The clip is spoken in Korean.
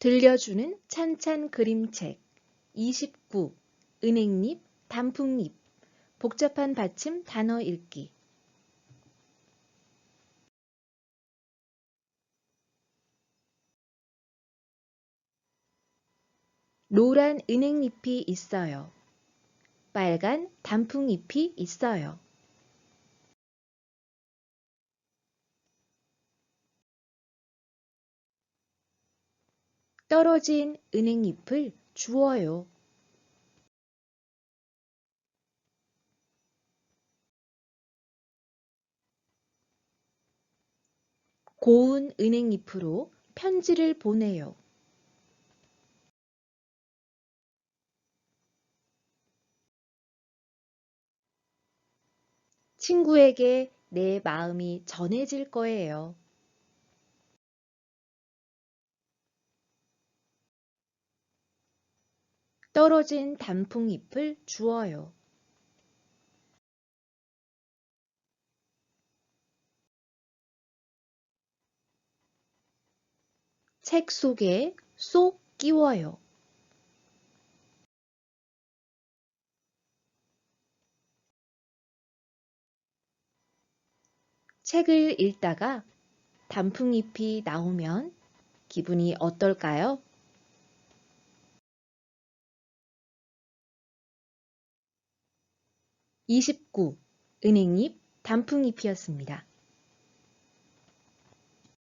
들려주는 찬찬 그림책 29. 은행잎, 단풍잎 복잡한 받침 단어 읽기 노란 은행잎이 있어요. 빨간 단풍잎이 있어요. 떨어진 은행잎을 주워요. 고운 은행잎으로 편지를 보내요. 친구에게 내 마음이 전해질 거예요. 떨어진 단풍잎을 주어요. 책 속에 쏙 끼워요. 책을 읽다가 단풍잎이 나오면 기분이 어떨까요? 29. 은행잎, 단풍잎이었습니다.